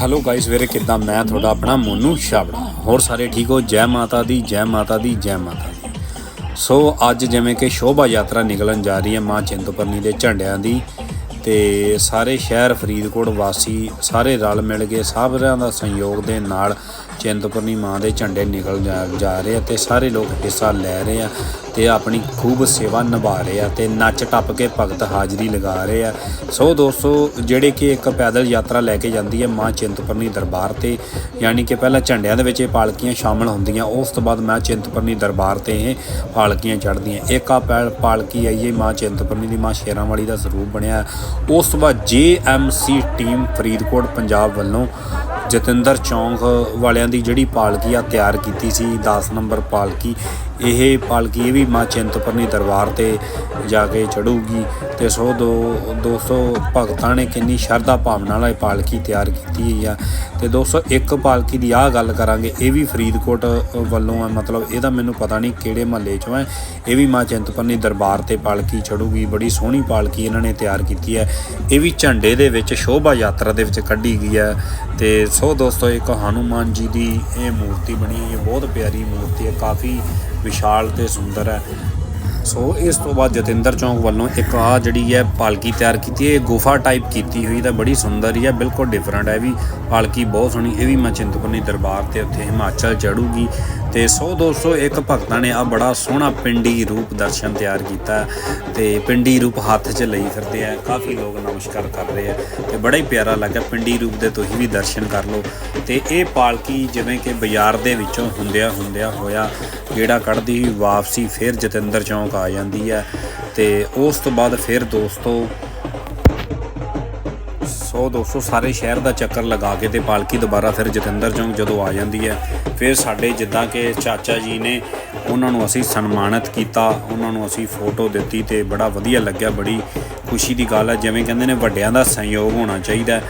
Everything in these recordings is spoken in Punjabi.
ਹੈਲੋ ਗਾਇਸ ਵੀਰੇ, ਕਿੱਦਾਂ? ਮੈਂ ਤੁਹਾਡਾ ਆਪਣਾ ਮੋਨੂ ਛਾਬੜਾ। ਹੋਰ ਸਾਰੇ ਠੀਕ ਹੋ? ਜੈ ਮਾਤਾ ਦੀ, ਜੈ ਮਾਤਾ ਦੀ, ਜੈ ਮਾਤਾ ਦੀ। ਸੋ ਅੱਜ ਜਿਵੇਂ ਕਿ ਸ਼ੋਭਾ ਯਾਤਰਾ ਨਿਕਲਣ ਜਾ ਰਹੀ ਹੈ ਮਾਂ ਚਿੰਤਪੁਰਨੀ ਦੇ ਝੰਡਿਆਂ ਦੀ ਤੇ ਸਾਰੇ ਸ਼ਹਿਰ ਫਰੀਦਕੋਟ ਵਾਸੀ ਸਾਰੇ ਰਲ ਮਿਲ ਕੇ ਸਾਰਿਆਂ ਦਾ ਸਹਿਯੋਗ ਦੇ ਨਾਲ ਚਿੰਤਪੁਰਨੀ ਮਾਂ ਦੇ ਝੰਡੇ ਨਿਕਲ ਜਾ ਜਾ ਰਹੇ ਆ ਤੇ ਸਾਰੇ ਲੋਕ ਹਿੱਸਾ ਲੈ ਰਹੇ ਆ ਤੇ ਆਪਣੀ ਖੂਬ ਸੇਵਾ ਨਿਭਾ ਰਹੇ ਆ ਤੇ ਨੱਚ ਟੱਪ ਕੇ ਭਗਤ ਹਾਜ਼ਰੀ ਲਗਾ ਰਹੇ ਆ। ਸੋ ਦੋਸਤੋ, ਜਿਹੜੇ ਕਿ ਇੱਕ ਪੈਦਲ ਯਾਤਰਾ ਲੈ ਕੇ ਜਾਂਦੀ ਹੈ ਮਾਂ ਚਿੰਤਪੁਰਨੀ ਦਰਬਾਰ ਤੇ, ਯਾਨੀ ਕਿ ਪਹਿਲਾਂ ਝੰਡਿਆਂ ਦੇ ਵਿੱਚ ਇਹ ਪਾਲਕੀਆਂ ਸ਼ਾਮਲ ਹੁੰਦੀਆਂ, ਉਸ ਤੋਂ ਬਾਅਦ ਮਾਂ ਚਿੰਤਪੁਰਨੀ ਦਰਬਾਰ ਤੇ ਇਹ ਪਾਲਕੀਆਂ ਚੜ੍ਹਦੀਆਂ। ਇੱਕ ਆ ਪਾਲਕੀ ਆਈ ਹੈ ਮਾਂ ਚਿੰਤਪੁਰਨੀ ਦੀ ਮਾਂ ਸ਼ੇਰਾਂਵਾਲੀ ਦਾ ਸਰੂਪ ਬਣਿਆ। ਉਸ ਤੋਂ ਬਾਅਦ ਜੀਐਮਸੀ ਟੀਮ ਫਰੀਦਕੋਟ ਪੰਜਾਬ ਵੱਲੋਂ ਜਤਿੰਦਰ ਚੌਂਕ ਵਾਲਿਆਂ ਦੀ ਜਿਹੜੀ ਪਾਲਕੀ ਆ ਤਿਆਰ ਕੀਤੀ ਸੀ 10 ਨੰਬਰ ਪਾਲਕੀ। ਇਹ ਪਾਲਕੀ ਇਹ ਵੀ ਮਾਂ ਚਿੰਤਪੁਰਨੀ ਦਰਬਾਰ ਤੇ ਜਾ ਕੇ ਚੜੂਗੀ ਤੇ ਸੋ ਦੋ, ਦੋਸਤੋ, ਭਗਤਾਂ ਨੇ ਕਿੰਨੀ ਸ਼ਰਧਾ ਭਾਵਨਾ ਨਾਲ ਇਹ ਪਾਲਕੀ ਤਿਆਰ ਕੀਤੀ ਹੋਈ ਆ। ਤੇ ਦੋਸਤੋ, ਇੱਕ ਪਾਲਕੀ ਦੀ ਆਹ ਗੱਲ ਕਰਾਂਗੇ, ਇਹ ਵੀ ਫਰੀਦਕੋਟ ਵੱਲੋਂ ਆ, ਮਤਲਬ ਇਹਦਾ ਮੈਨੂੰ ਪਤਾ ਨਹੀਂ ਕਿਹੜੇ ਮਹੱਲੇ ਚੋਂ ਹੈ ਇਹ ਵੀ ਮਾਂ ਚਿੰਤਪੁਰਨੀ ਦਰਬਾਰ ਤੇ ਪਾਲਕੀ ਚੜੂਗੀ, ਬੜੀ ਸੋਹਣੀ ਪਾਲਕੀ ਇਹਨਾਂ ਨੇ ਤਿਆਰ ਕੀਤੀ ਹੈ ਇਹ ਵੀ ਝੰਡੇ ਦੇ ਵਿੱਚ ਸ਼ੋਭਾ ਯਾਤਰਾ ਦੇ ਵਿੱਚ ਕੱਢੀ ਗਈ ਹੈ ਤੇ ਸੋ ਦੋਸਤੋ ਇੱਕ ਹਨੂਮਾਨ ਜੀ ਦੀ ਇਹ ਮੂਰਤੀ ਬਣੀ ਹੈ ਬਹੁਤ ਪਿਆਰੀ ਮੂਰਤੀ ਹੈ ਕਾਫੀ ਵਿਸ਼ਾਲ ਤੇ ਸੁੰਦਰ ਹੈ। ਸੋ ਇਸ ਤੋਂ ਬਾਅਦ ਜਤਿੰਦਰ ਚੌਂਕ ਵੱਲੋਂ ਇੱਕ ਆ ਜਿਹੜੀ ਹੈ ਪਾਲਕੀ ਤਿਆਰ ਕੀਤੀ ਹੈ। ਇਹ ਗੁਫਾ ਟਾਈਪ ਕੀਤੀ ਹੋਈ ਤਾਂ ਬੜੀ ਸੁੰਦਰ ਹੀ ਹੈ, ਬਿਲਕੁਲ ਡਿਫਰੈਂਟ ਹੈ ਇਹ ਵੀ। ਪਾਲਕੀ ਬਹੁਤ ਸੋਹਣੀ, ਇਹ ਵੀ ਮੈਂ ਚਿੰਤਪੁਰਨੀ ਦਰਬਾਰ ਤੇ ਉੱਥੇ ਹਿਮਾਚਲ ਚੜੂਗੀ ਤੇ ਸੋ ਦੋਸਤੋ ਇੱਕ ਭਗਤਾਂ ਨੇ ਆ ਬੜਾ ਸੋਹਣਾ ਪਿੰਡੀ ਰੂਪ ਦਰਸ਼ਨ ਤਿਆਰ ਕੀਤਾ ਹੈ ਤੇ ਪਿੰਡੀ ਰੂਪ ਹੱਥ 'ਚ ਲਈ ਫਿਰਦੇ ਆ, ਕਾਫੀ ਲੋਕ ਨਮਸਕਾਰ ਕਰ ਰਹੇ ਆ ਤੇ ਬੜਾ ਹੀ ਪਿਆਰਾ ਲੱਗਾ ਪਿੰਡੀ ਰੂਪ ਦੇ ਤੁਸੀਂ ਵੀ ਦਰਸ਼ਨ ਕਰ ਲਓ। ਤੇ ਇਹ ਪਾਲਕੀ ਜਿਵੇਂ ਕਿ ਬਾਜ਼ਾਰ ਦੇ ਵਿੱਚੋਂ ਹੁੰਦਿਆਂ ਹੁੰਦਿਆਂ ਹੋਇਆ ਜਿਹੜਾ ਕੱਢਦੀ ਵਾਪਸੀ ਫਿਰ ਜਤਿੰਦਰ ਚੌਂਕ ਆ ਜਾਂਦੀ ਹੈ ਤੇ ਉਸ ਤੋਂ ਬਾਅਦ ਫਿਰ ਦੋਸਤੋ ਸੋ ਦੋਸਤੋ ਸਾਰੇ ਸ਼ਹਿਰ ਦਾ ਚੱਕਰ ਲਗਾ ਕੇ ਤੇ ਪਾਲਕੀ ਦੁਬਾਰਾ ਫਿਰ ਜਤਿੰਦਰ ਚੌਂਕ ਜਦੋਂ ਆ ਜਾਂਦੀ ਹੈ, ਫਿਰ ਸਾਡੇ ਜਿੱਦਾਂ ਕਿ ਚਾਚਾ ਜੀ ਨੇ ਉਹਨਾਂ ਨੂੰ ਅਸੀਂ ਸਨਮਾਨਿਤ ਕੀਤਾ, ਉਹਨਾਂ ਨੂੰ ਅਸੀਂ ਫੋਟੋ ਦਿੱਤੀ ਤੇ ਬੜਾ ਵਧੀਆ ਲੱਗਿਆ, ਬੜੀ ਖੁਸ਼ੀ ਦੀ ਗੱਲ ਹੈ, ਜਿਵੇਂ ਕਹਿੰਦੇ ਨੇ ਵੱਡਿਆਂ ਦਾ ਸਹਿਯੋਗ ਹੋਣਾ ਚਾਹੀਦਾ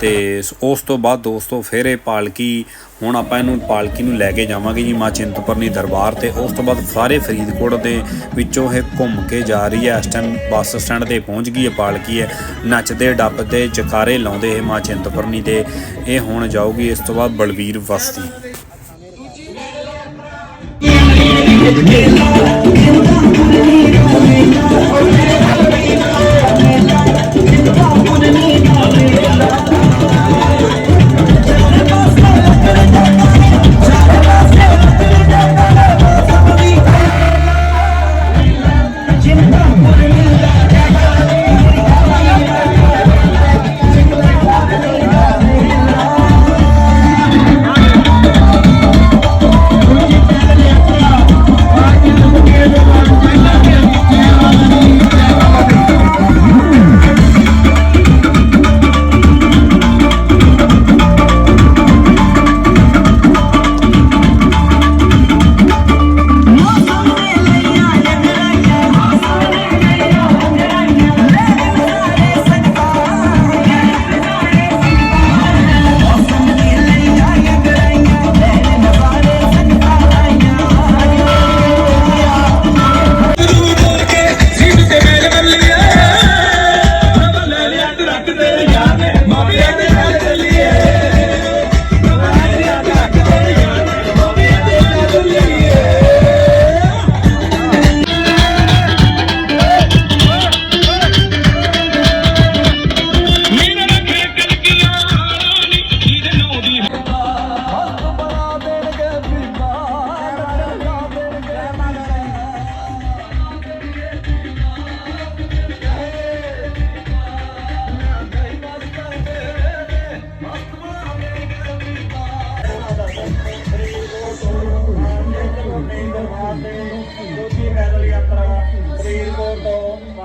ਤੇ ਉਸ ਤੋਂ ਬਾਅਦ ਦੋਸਤੋ ਫਿਰ ਇਹ ਪਾਲਕੀ, ਹੁਣ ਆਪਾਂ ਇਹਨੂੰ ਪਾਲਕੀ ਨੂੰ ਲੈ ਕੇ ਜਾਵਾਂਗੇ ਜੀ ਮਾਂ ਚਿੰਤਪੁਰਨੀ ਦਰਬਾਰ ਤੇ। ਉਸ ਤੋਂ ਬਾਅਦ ਸਾਰੇ ਫਰੀਦਕੋਟ ਦੇ ਵਿੱਚੋਂ ਇਹ ਘੁੰਮ ਕੇ ਜਾ ਰਹੀ ਹੈ। ਇਸ ਟਾਈਮ ਬੱਸ ਸਟੈਂਡ ਤੇ ਪਹੁੰਚ ਗਈ ਹੈ, ਪਾਲਕੀ ਹੈ। ਨੱਚਦੇ, ਡੱਪਦੇ ਜਕਾਰੇ ਲਾਉਂਦੇ ਇਹ ਮਾਂ ਚਿੰਤਪੁਰਨੀ ਦੇ। ਇਹ ਹੁਣ ਜਾਊਗੀ ਇਸ ਤੋਂ ਬਾਅਦ ਬਲਵੀਰ ਵਸਤੀ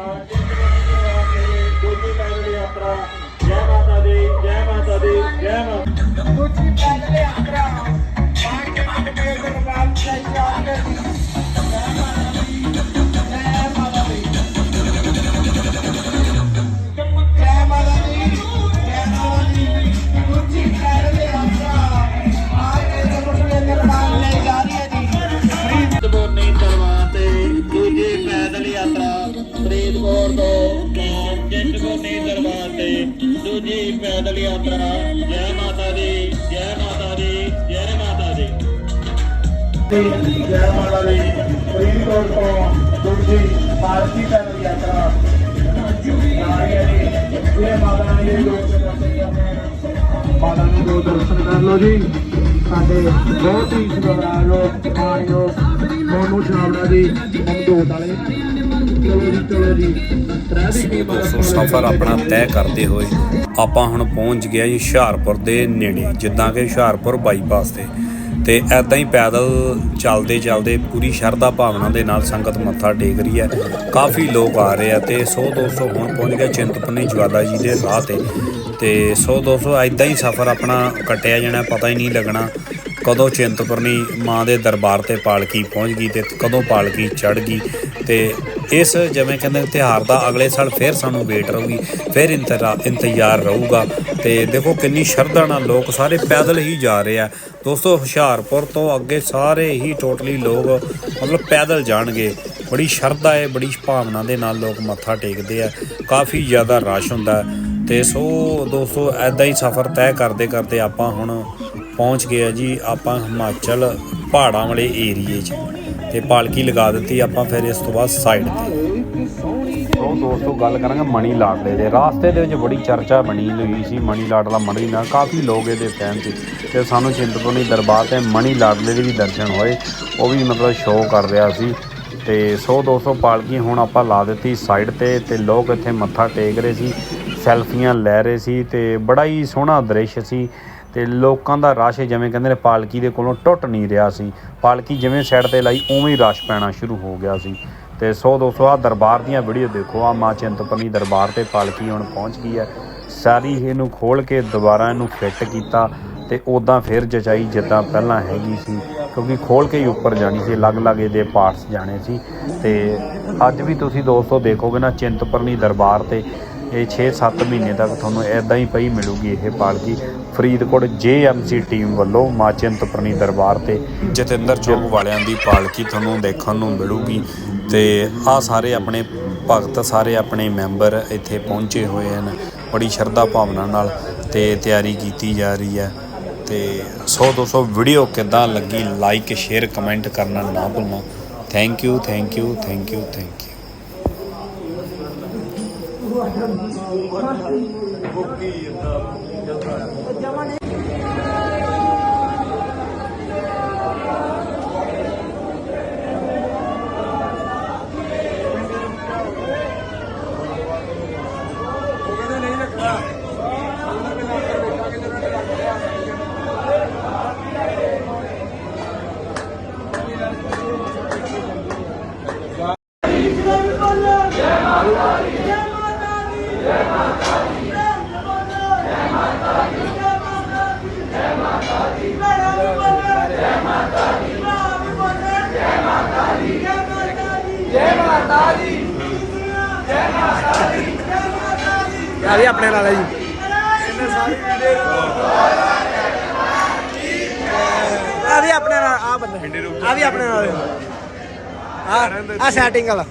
ਤੋਂ ਮਾਰਚ ਦੂਜੀ ਪੈਦਲ ਯਾਤਰਾ ਜੈ ਮਾਤਾ ਦੀ ਵਾਹਿਗੁਰੂ ਜੀ ਪੈਦਲ ਯਾਤਰਾ। ਜੈ ਮਾਤਾ ਦੀ, ਜੈ ਮਾਤਾ ਦੀ, ਜੈ ਮਾਤਾ ਦੀ। ਜੈ ਮਾਤਾ ਦੀ ਫਰੀਦਕੋਟ ਤੋਂ ਦੁਰਜੀ ਭਾਰਤੀ ਪੈਦਲ ਯਾਤਰਾ। ਮਾਤਾ ਨੇ ਮਾਤਾ ਨੂੰ ਦੋ ਦਰਸ਼ਨ ਕਰ ਲਓ ਜੀ। ਸਾਡੇ ਬਹੁਤ ਹੀ ਸਵਾਰ ਲੋਕ ਮਾਨਯੋਗ ਮੋਨੂ ਸ਼ਾਮਲਾ ਜੀ ਮਮਦੋਤ ਵਾਲੇ। ਚਲੋ ਜੀ ਦੋਸਤੋ ਸਫ਼ਰ ਆਪਣਾ ਤੈਅ ਕਰਦੇ ਹੋਏ ਆਪਾਂ ਹੁਣ ਪਹੁੰਚ ਗਿਆ ਜੀ ਹੁਸ਼ਿਆਰਪੁਰ ਦੇ ਨੇੜੇ, ਜਿੱਦਾਂ ਕਿ ਹੁਸ਼ਿਆਰਪੁਰ ਬਾਈਪਾਸ ਤੇ। ਤੇ ਐਦਾਂ ਹੀ ਪੈਦਲ ਚੱਲਦੇ ਚੱਲਦੇ ਪੂਰੀ ਸ਼ਰਧਾ ਭਾਵਨਾ ਦੇ ਨਾਲ ਸੰਗਤ ਮੱਥਾ ਟੇਕ ਰਹੀ ਹੈ। ਕਾਫੀ ਲੋਕ ਆ ਰਹੇ ਆ ਤੇ ਸੋ ਦੋਸਤੋ ਹੁਣ ਪਹੁੰਚ ਗਏ ਚਿੰਤਪੁਰਨੀ ਜਵਾਲਾ ਜੀ ਦੇ ਰਾਹ ਤੇ। ਤੇ ਸੋ ਦੋਸਤੋ ਐਦਾਂ ਹੀ ਸਫ਼ਰ ਆਪਣਾ ਕੱਟਿਆ ਜਾਣਾ, ਪਤਾ ਹੀ ਨਹੀਂ ਲੱਗਣਾ ਕਦੋਂ ਚਿੰਤਪੁਰਨੀ ਮਾਂ ਦੇ ਦਰਬਾਰ ਤੇ ਪਾਲਕੀ ਪਹੁੰਚ ਗਈ ਤੇ ਕਦੋਂ ਪਾਲਕੀ ਚੜ ਗਈ। ਤੇ ਇਸ ਜਿਵੇਂ ਕਹਿੰਦੇ ਤਿਉਹਾਰ ਦਾ ਅਗਲੇ ਸਾਲ ਫਿਰ ਸਾਨੂੰ ਵੇਟ ਰਹੂਗੀ, ਫਿਰ ਇੰਤਰਾ- ਇੰਤਜ਼ਾਰ ਰਹੂਗਾ। ਤੇ ਦੇਖੋ ਕਿੰਨੀ ਸ਼ਰਧਾ ਨਾਲ ਲੋਕ ਸਾਰੇ ਪੈਦਲ ਹੀ ਜਾ ਰਹੇ ਆ। ਦੋਸਤੋ, ਹੁਸ਼ਿਆਰਪੁਰ ਤੋਂ ਅੱਗੇ ਸਾਰੇ ਹੀ ਟੋਟਲੀ ਲੋਕ ਮਤਲਬ ਪੈਦਲ ਜਾਣਗੇ। ਬੜੀ ਸ਼ਰਧਾ ਹੈ, ਬੜੀ ਭਾਵਨਾ ਦੇ ਨਾਲ ਲੋਕ ਮੱਥਾ ਟੇਕਦੇ ਆ। ਕਾਫੀ ਜ਼ਿਆਦਾ ਰਸ਼ ਹੁੰਦਾ। ਹੈ। ਤੇ ਸੋ ਦੋਸਤੋ ਐਦਾਂ ਹੀ ਸਫ਼ਰ ਤੈਅ ਕਰਦੇ ਕਰਦੇ ਆਪਾਂ ਹੁਣ ਪਹੁੰਚ ਗਏ ਆ ਜੀ, ਆਪਾਂ ਹਿਮਾਚਲ ਪਹਾੜਾਂ ਵਾਲੇ ਏਰੀਏ 'ਚ। ਤੇ ਪਾਲਕੀ ਲਗਾ ਦਿੱਤੀ, ਆਪਾਂ ਫਿਰ ਇਸ ਤੋਂ ਬਾਅਦ ਸਾਈਡ ਤੇ। ਸੋ ਦੋਸਤੋ, ਗੱਲ ਕਰਾਂਗੇ ਮਣੀ ਲਾਡਲੇ ਦੇ। ਰਾਸਤੇ ਦੇ ਵਿੱਚ ਬੜੀ ਚਰਚਾ ਬਣੀ ਹੋਈ ਸੀ ਮਣੀ ਲਾਡਲਾ ਮਣੀ ਨਾਲ ਕਾਫੀ ਲੋਕ ਇਹਦੇ ਫੈਨ ਸੀ। ਤੇ ਸਾਨੂੰ ਚਿੰਤਪੁਰਨੀ ਦਰਬਾਰ ਤੇ ਮਣੀ ਲਾਡਲੇ ਦੇ ਵੀ ਦਰਸ਼ਨ ਹੋਏ। ਉਹ ਵੀ ਮਤਲਬ ਸ਼ੋਅ ਕਰ ਰਿਹਾ ਸੀ। ਤੇ ਸੋ ਦੋਸਤੋ ਪਾਲਕੀ ਹੁਣ ਆਪਾਂ ਲਾ ਦਿੱਤੀ ਸਾਈਡ ਤੇ ਤੇ ਲੋਕ ਇੱਥੇ ਮੱਥਾ ਟੇਕ ਰਹੇ ਸੀ, ਸੈਲਫੀਆਂ ਲੈ ਰਹੇ ਸੀ, ਤੇ ਬੜਾ ਹੀ ਸੋਹਣਾ ਦ੍ਰਿਸ਼ ਸੀ। ਤੇ ਲੋਕਾਂ ਦਾ ਰਸ਼ ਜਿਵੇਂ ਕਹਿੰਦੇ ਨੇ ਪਾਲਕੀ ਦੇ ਕੋਲੋਂ ਟੁੱਟ ਨਹੀਂ ਰਿਹਾ ਸੀ। ਪਾਲਕੀ ਜਿਵੇਂ ਸਾਈਡ ਤੇ ਲਾਈ, ਉਵੇਂ ਹੀ ਰਸ਼ ਪੈਣਾ ਸ਼ੁਰੂ ਹੋ ਗਿਆ ਸੀ। ਤੇ ਸੋ ਦੋਸਤੋ ਆ ਦਰਬਾਰ ਦੀਆਂ ਵੀਡੀਓ ਦੇਖੋ ਆ ਮਾਂ ਚਿੰਤਪੁਰਨੀ ਦਰਬਾਰ ਤੇ ਪਾਲਕੀ ਹੁਣ ਪਹੁੰਚ ਗਈ ਹੈ। ਸਾਰੀ ਇਹਨੂੰ ਖੋਲ ਕੇ ਦੁਬਾਰਾ ਇਹਨੂੰ ਫਿੱਟ ਕੀਤਾ ਤੇ ਉਦਾਂ ਫਿਰ ਜਚਾਈ ਜਿੱਦਾਂ ਪਹਿਲਾਂ ਹੈਗੀ ਸੀ, ਕਿਉਂਕਿ ਖੋਲ ਕੇ ਹੀ ਉੱਪਰ ਜਾਣੀ ਸੀ, ਅਲੱਗ-ਅਲੱਗ ਇਹਦੇ ਪਾਰਟਸ ਜਾਣੇ ਸੀ। ਤੇ ਅੱਜ ਵੀ ਤੁਸੀਂ ਦੋਸਤੋ ਦੇਖੋਗੇ ਨਾ ਚਿੰਤਪੁਰਨੀ ਦਰਬਾਰ ਤੇ ਇਹ 6-7 ਮਹੀਨੇ ਤੱਕ ਤੁਹਾਨੂੰ ਐਦਾਂ ਹੀ ਪਈ ਮਿਲੂਗੀ ਇਹ ਪਾਲਕੀ। ਫਰੀਦਕੋਟ ਜੇਐਮਸੀ ਟੀਮ ਵੱਲੋਂ ਮਾਂ ਚਿੰਤਪੁਰਨੀ ਦਰਬਾਰ ਤੇ ਜਤਿੰਦਰ ਚੌਕ ਵਾਲਿਆਂ ਦੀ ਪਾਲਕੀ ਤੁਹਾਨੂੰ ਦੇਖਣ ਨੂੰ ਮਿਲੂਗੀ ਤੇ ਆ ਸਾਰੇ ਆਪਣੇ ਭਗਤ ਸਾਰੇ ਆਪਣੇ ਮੈਂਬਰ ਇੱਥੇ ਪਹੁੰਚੇ ਹੋਏ ਹਨ। ਬੜੀ ਸ਼ਰਧਾ ਭਾਵਨਾ ਨਾਲ ਤੇ ਤਿਆਰੀ ਕੀਤੀ ਜਾ ਰਹੀ ਹੈ। ਤੇ 100 200 ਵੀਡੀਓ ਕਿੱਦਾਂ ਲੱਗੀ? ਲਾਈਕ ਸ਼ੇਅਰ ਕਮੈਂਟ ਕਰਨਾ ਨਾ ਭੁੱਲਣਾ। Thank you thank you thank you thank you ਆ ਵੀ ਆਪਣੇ ਨਾਲ ਹੈ ਜੀ। ਆ ਵੀ ਆਪਣੇ ਨਾਲ, ਆ ਬੰਦੇ। ਆ ਵੀ ਆਪਣੇ ਨਾਲ। ਆ ਆ ਸੈਟਿੰਗ ਵਾਲਾ।